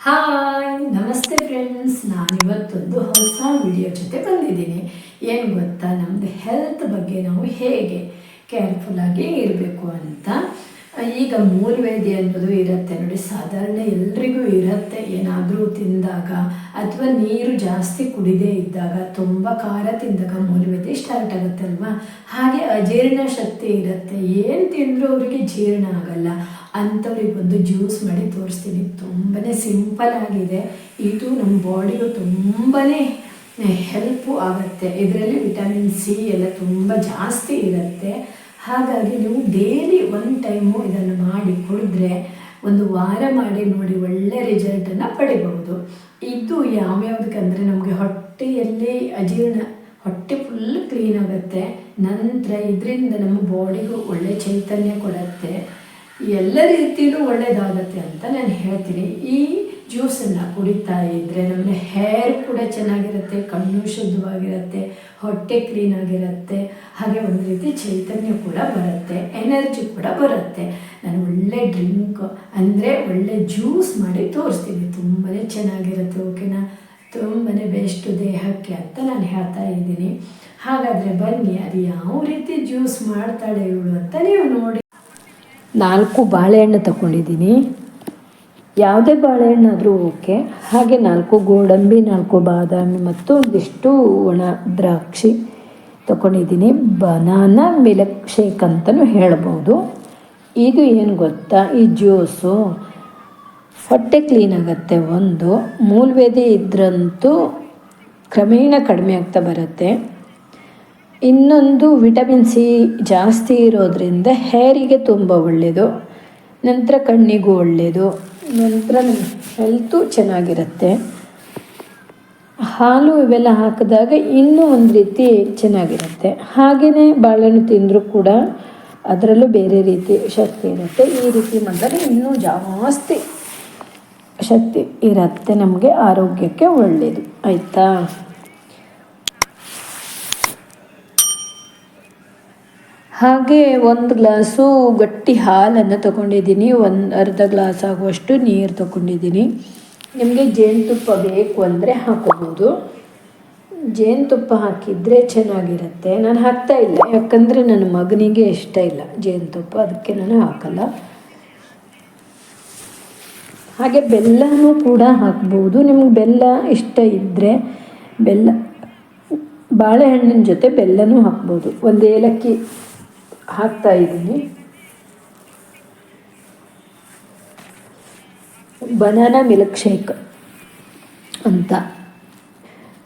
Hi, ನಮಸ್ತೆ friends ನಾನಿವತ್ತೊಂದು ಹೊಸ video ಜೊತೆ ಬಂದಿದ್ದೀನಿ. ಏನು ಗೊತ್ತಾ? ನಮ್ಮದು ಹೆಲ್ತ್ ಬಗ್ಗೆ ನಾವು ಹೇಗೆ ಕೇರ್ಫುಲ್ಲಾಗಿ ಇರಬೇಕು ಅಂತ. ಈಗ ಮೂಲವೇದಿ ಅನ್ನೋದು ಇರುತ್ತೆ ನೋಡಿ. ಸಾಧಾರಣ ಎಲ್ರಿಗೂ ಇರುತ್ತೆ. ಏನಾದರೂ ತಿಂದಾಗ ಅಥವಾ ನೀರು ಜಾಸ್ತಿ ಕುಡಿದೇ ಇದ್ದಾಗ ತುಂಬ ಖಾರ ತಿಂದಾಗ ಮೂಲವೇದಿ ಸ್ಟಾರ್ಟ್ ಆಗುತ್ತೆ ಅಲ್ವಾ? ಹಾಗೆ ಅಜೀರ್ಣ ಶಕ್ತಿ ಇರುತ್ತೆ. ಏನು ತಿಂದರೂ ಅವರಿಗೆ ಜೀರ್ಣ ಆಗಲ್ಲ. ಅಂಥವ್ರಿಗೆ ಬಂದು ಜ್ಯೂಸ್ ಮಾಡಿ ತೋರಿಸ್ತೀನಿ. ತುಂಬಾ ಸಿಂಪಲ್ ಆಗಿದೆ. ಇದು ನಮ್ಮ ಬಾಡಿಗೂ ತುಂಬಾ ಹೆಲ್ಪು ಆಗುತ್ತೆ. ಇದರಲ್ಲಿ ವಿಟಮಿನ್ ಸಿ ಎಲ್ಲ ತುಂಬ ಜಾಸ್ತಿ ಇರುತ್ತೆ. ಹಾಗಾಗಿ ನೀವು ಡೈಲಿ ಒನ್ ಟೈಮು ಇದನ್ನು ಮಾಡಿ ಕುಡಿದ್ರೆ ಒಂದು ವಾರ ಮಾಡಿ ನೋಡಿ ಒಳ್ಳೆ ರಿಸಲ್ಟನ್ನು ಪಡಿಬಹುದು. ಇದು ಯಾವ್ಯಾವುದಕ್ಕಂದರೆ ನಮಗೆ ಹೊಟ್ಟೆಯಲ್ಲಿ ಅಜೀರ್ಣ, ಹೊಟ್ಟೆ ಫುಲ್ ಕ್ಲೀನ್ ಆಗುತ್ತೆ. ನಂತರ ಇದರಿಂದ ನಮ್ಮ ಬಾಡಿಗೂ ಒಳ್ಳೆ ಚೈತನ್ಯ ಕೊಡುತ್ತೆ. ಎಲ್ಲ ರೀತಿಯಲ್ಲೂ ಒಳ್ಳೆಯದಾಗತ್ತೆ ಅಂತ ನಾನು ಹೇಳ್ತೀನಿ. ಈ ಜ್ಯೂಸನ್ನು ಕುಡಿತಾ ಇದ್ದರೆ ನಮ್ಮ ಹೇರ್ ಕೂಡ ಚೆನ್ನಾಗಿರುತ್ತೆ, ಕಣ್ಣು ಶುದ್ಧವಾಗಿರುತ್ತೆ, ಹೊಟ್ಟೆ ಕ್ಲೀನ್ ಆಗಿರುತ್ತೆ, ಹಾಗೆ ಒಂದು ರೀತಿ ಚೈತನ್ಯ ಕೂಡ ಬರುತ್ತೆ ಎನರ್ಜಿ ಕೂಡ ಬರುತ್ತೆ. ನಾನು ಒಳ್ಳೆ ಡ್ರಿಂಕ್ ಅಂದರೆ ಒಳ್ಳೆ ಜ್ಯೂಸ್ ಮಾಡಿ ತೋರಿಸ್ತೀನಿ. ತುಂಬಾ ಚೆನ್ನಾಗಿರುತ್ತೆ ಓಕೆನಾ ತುಂಬಾ ಬೆಸ್ಟ್ ದೇಹಕ್ಕೆ ಅಂತ ನಾನು ಹೇಳ್ತಾ ಇದ್ದೀನಿ. ಹಾಗಾದರೆ ಬನ್ನಿ, ಅದು ಯಾವ ರೀತಿ ಜ್ಯೂಸ್ ಮಾಡ್ತಾಳೆ ಇವಳು ಅಂತ ನೀವು ನೋಡಿ. ನಾಲ್ಕು ಬಾಳೆಹಣ್ಣು ತಗೊಂಡಿದ್ದೀನಿ. ಯಾವುದೇ ಬಾಳೆಹಣ್ಣಾದರೂ ಓಕೆ. ಹಾಗೆ ನಾಲ್ಕು ಗೋಡಂಬಿ, ನಾಲ್ಕು ಬಾದಾಮಿ ಮತ್ತು ಒಂದಿಷ್ಟು ಒಣ ದ್ರಾಕ್ಷಿ ತಗೊಂಡಿದ್ದೀನಿ. ಬನಾನಾ ಮಿಲ್ಕ್ ಶೇಕ್ ಅಂತಲೂ ಹೇಳ್ಬೋದು. ಇದು ಏನು ಗೊತ್ತಾ? ಈ ಜ್ಯೂಸು ಹೊಟ್ಟೆ ಕ್ಲೀನ್ ಆಗುತ್ತೆ ಒಂದು. ಮೂಲವೇದಿ ಇದ್ರಂತೂ ಕ್ರಮೇಣ ಕಡಿಮೆ ಆಗ್ತಾ ಬರುತ್ತೆ. ಇನ್ನೊಂದು ವಿಟಮಿನ್ ಸಿ ಜಾಸ್ತಿ ಇರೋದರಿಂದ ಹೇರಿಗೆ ತುಂಬ ಒಳ್ಳೆಯದು ನಂತರ ಕಣ್ಣಿಗೂ ಒಳ್ಳೆಯದು ನಂತರ ಹೆಲ್ತು ಚೆನ್ನಾಗಿರುತ್ತೆ. ಹಾಲು ಇವೆಲ್ಲ ಹಾಕಿದಾಗ ಇನ್ನೂ ಒಂದು ರೀತಿ ಚೆನ್ನಾಗಿರುತ್ತೆ. ಹಾಗೆಯೇ ಬಾಳೆಹಣ್ಣು ತಿಂದರೂ ಕೂಡ ಅದರಲ್ಲೂ ಬೇರೆ ರೀತಿ ಶಕ್ತಿ ಇರುತ್ತೆ. ಈ ರೀತಿ ಮಾಡಿದರೆ ಇನ್ನೂ ಜಾಸ್ತಿ ಶಕ್ತಿ ಇರುತ್ತೆ ನಮಗೆ ಆರೋಗ್ಯಕ್ಕೆ ಒಳ್ಳೆಯದು ಆಯಿತಾ? ಹಾಗೆ ಒಂದು ಗ್ಲಾಸು ಗಟ್ಟಿ ಹಾಲನ್ನು ತಗೊಂಡಿದ್ದೀನಿ, ಒಂದು ಅರ್ಧ ಗ್ಲಾಸ್ ಆಗುವಷ್ಟು ನೀರು ತಗೊಂಡಿದ್ದೀನಿ. ನಿಮಗೆ ಜೇನುತುಪ್ಪ ಬೇಕು ಅಂದರೆ ಹಾಕೋಬೋದು. ಜೇನುತುಪ್ಪ ಹಾಕಿದರೆ ಚೆನ್ನಾಗಿರುತ್ತೆ. ನಾನು ಹಾಕ್ತಾ ಇಲ್ಲ, ಯಾಕಂದರೆ ನನ್ನ ಮಗನಿಗೆ ಇಷ್ಟ ಇಲ್ಲ ಜೇನುತುಪ್ಪ, ಅದಕ್ಕೆ ನಾನು ಹಾಕಲ್ಲ. ಹಾಗೆ ಬೆಲ್ಲನೂ ಕೂಡ ಹಾಕ್ಬೋದು. ನಿಮ್ಗೆ ಬೆಲ್ಲ ಇಷ್ಟ ಇದ್ದರೆ ಬೆಲ್ಲ, ಬಾಳೆಹಣ್ಣಿನ ಜೊತೆ ಬೆಲ್ಲನೂ ಹಾಕ್ಬೋದು. ಒಂದು ಏಲಕ್ಕಿ ಹಾಕ್ತಾ ಇದ್ದೀನಿ. ಬನಾನಾ ಮಿಲ್ಕ್ ಶೇಕ್ ಅಂತ.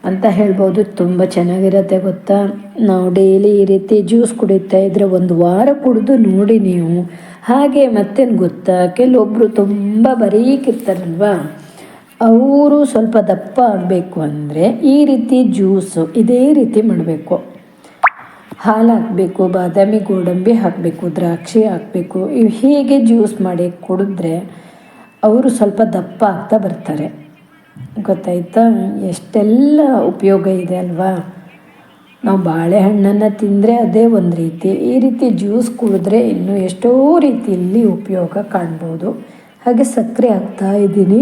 ಅಂತ ಹೇಳ್ಬೋದು, ತುಂಬ ಚೆನ್ನಾಗಿರುತ್ತೆ ಗೊತ್ತಾ? ನಾವು ಡೈಲಿ ಈ ರೀತಿ ಜ್ಯೂಸ್ ಕುಡಿತಾ ಇದ್ದರೆ ಒಂದು ವಾರ ಕುಡಿದು ನೋಡಿ ನೀವು. ಹಾಗೆ ಮತ್ತೇನು ಗೊತ್ತಾ? ಕೆಲವೊಬ್ಬರು ತುಂಬ ಬರೀಕಿರ್ತಾರಲ್ವಾ ಅವರು ಸ್ವಲ್ಪ ದಪ್ಪ ಆಗಬೇಕು ಅಂದರೆ ಈ ರೀತಿ ಜ್ಯೂಸು ಇದೇ ರೀತಿ ಮಾಡಬೇಕು. ಹಾಲು ಹಾಕಬೇಕು ಬಾದಾಮಿ ಗೋಡಂಬಿ ಹಾಕಬೇಕು, ದ್ರಾಕ್ಷಿ ಹಾಕಬೇಕು, ಇವು ಹೀಗೆ ಜ್ಯೂಸ್ ಮಾಡಿ ಕುಡಿದ್ರೆ ಅವರು ಸ್ವಲ್ಪ ದಪ್ಪ ಆಗ್ತಾ ಬರ್ತಾರೆ. ಗೊತ್ತಾಯ್ತಾ? ಎಷ್ಟೆಲ್ಲ ಉಪಯೋಗ ಇದೆ ಅಲ್ವಾ? ನಾವು ಬಾಳೆಹಣ್ಣನ್ನು ತಿಂದರೆ ಅದೇ ಒಂದು ರೀತಿ. ಈ ರೀತಿ ಜ್ಯೂಸ್ ಕುಡಿದ್ರೆ ಇನ್ನೂ ಎಷ್ಟೋ ರೀತಿಯಲ್ಲಿ ಉಪಯೋಗ ಕಾಣ್ಬೋದು. ಹಾಗೆ ಸಕ್ಕರೆ ಹಾಕ್ತಾ ಇದ್ದೀನಿ.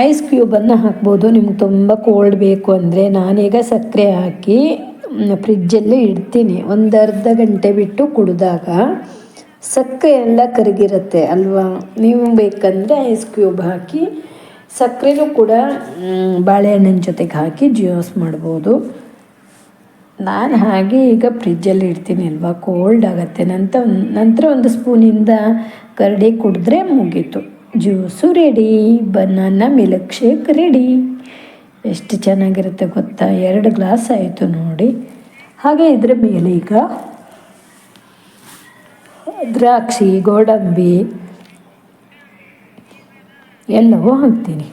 ಐಸ್ ಕ್ಯೂಬನ್ನು ಹಾಕ್ಬೋದು. ನಿಮ್ಗೆ ತುಂಬ ಕೋಲ್ಡ್ ಬೇಕು ಅಂದರೆ ನಾನೀಗ ಸಕ್ಕರೆ ಹಾಕಿ ಫ್ರಿಜ್ಜಲ್ಲಿ ಇಡ್ತೀನಿ. ಒಂದು ಅರ್ಧ ಗಂಟೆ ಬಿಟ್ಟು ಕುಡಿದಾಗ ಸಕ್ಕರೆ ಎಲ್ಲ ಕರಗಿರುತ್ತೆ ಅಲ್ವಾ? ನೀವು ಬೇಕಂದರೆ ಐಸ್ ಕ್ಯೂಬ್ ಹಾಕಿ, ಸಕ್ಕರೆನೂ ಕೂಡ ಬಾಳೆಹಣ್ಣಿನ ಜೊತೆಗೆ ಹಾಕಿ ಜ್ಯೂಸ್ ಮಾಡ್ಬೋದು. ನಾನು ಹಾಗೆ ಈಗ ಫ್ರಿಜ್ಜಲ್ಲಿ ಇಡ್ತೀನಿ ಅಲ್ವಾ? ಕೋಲ್ಡ್ ಆಗುತ್ತೆ. ನಂತರ ನಂತರ ಒಂದು ಸ್ಪೂನಿಂದ ಕರಡಿ ಕುಡಿದ್ರೆ ಮುಗೀತು. Juice ready, banana milkshake ready. ಎಷ್ಟು ಚೆನ್ನಾಗಿರುತ್ತೆ ಗೊತ್ತಾ? ಎರಡು ಗ್ಲಾಸ್ ಆಯಿತು ನೋಡಿ. ಹಾಗೆ ಇದ್ರ ಮೇಲೆ ಈಗ ದ್ರಾಕ್ಷಿ, ಗೋಡಂಬಿ, ಎಲ್ಲವೂ ಹಾಕ್ತೀನಿ.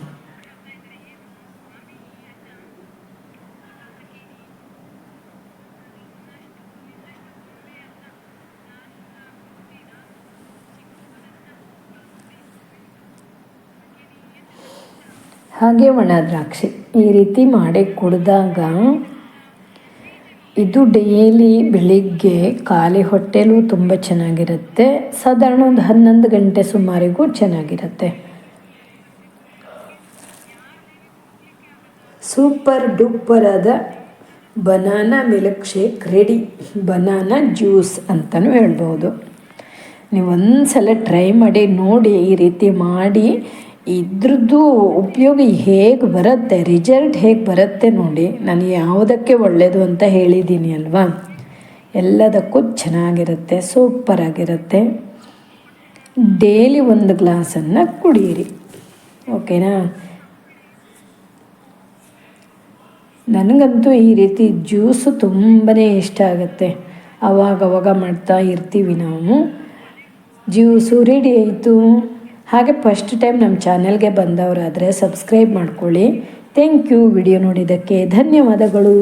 ಹಾಗೆ ಒಣ ದ್ರಾಕ್ಷಿ ಈ ರೀತಿ ಮಾಡಿ ಕುಡಿದಾಗ ಇದು ಡೈಲಿ ಬೆಳಿಗ್ಗೆ ಖಾಲಿ ಹೊಟ್ಟೆಲೂ ತುಂಬ ಚೆನ್ನಾಗಿರುತ್ತೆ. ಸಾಧಾರಣ ಒಂದು ಹನ್ನೊಂದು ಗಂಟೆ ಸುಮಾರಿಗೂ ಚೆನ್ನಾಗಿರುತ್ತೆ. ಸೂಪರ್ ಡೂಪರ್ ಆದ banana milkshake ready. Banana juice ಅಂತಲೂ ಹೇಳ್ಬೋದು. ನೀವು ಒಂದು ಸಲ ಟ್ರೈ ಮಾಡಿ ನೋಡಿ, ಈ ರೀತಿ ಮಾಡಿ ಇದ್ರದ್ದು ಉಪಯೋಗ ಹೇಗೆ ಬರುತ್ತೆ ರಿಸಲ್ಟ್ ಹೇಗೆ ಬರುತ್ತೆ ನೋಡಿ ನಾನು ಯಾವುದಕ್ಕೆ ಒಳ್ಳೆಯದು ಅಂತ ಹೇಳಿದ್ದೀನಿ ಅಲ್ವಾ? ಎಲ್ಲದಕ್ಕೂ ಚೆನ್ನಾಗಿರುತ್ತೆ ಸೂಪರಾಗಿರುತ್ತೆ ಡೈಲಿ ಒಂದು ಗ್ಲಾಸನ್ನು ಕುಡಿಯಿರಿ. ಓಕೆನಾ ನನಗಂತೂ ಈ ರೀತಿ ಜ್ಯೂಸು ತುಂಬಾ ಇಷ್ಟ ಆಗುತ್ತೆ. ಅವಾಗವಾಗ ಮಾಡ್ತಾ ಇರ್ತೀವಿ ನಾವು. ಜ್ಯೂಸು ರೆಡಿ ಆಯಿತು. ಹಾಗೆ ಫಸ್ಟ್ ಟೈಮ್ ನಮ್ಮ ಚಾನೆಲ್ಗೆ ಬಂದವರಾದರೆ ಸಬ್ಸ್ಕ್ರೈಬ್ ಮಾಡ್ಕೊಳ್ಳಿ. ಥ್ಯಾಂಕ್ ಯು ವಿಡಿಯೋ ನೋಡಿದ್ದಕ್ಕೆ ಧನ್ಯವಾದಗಳು.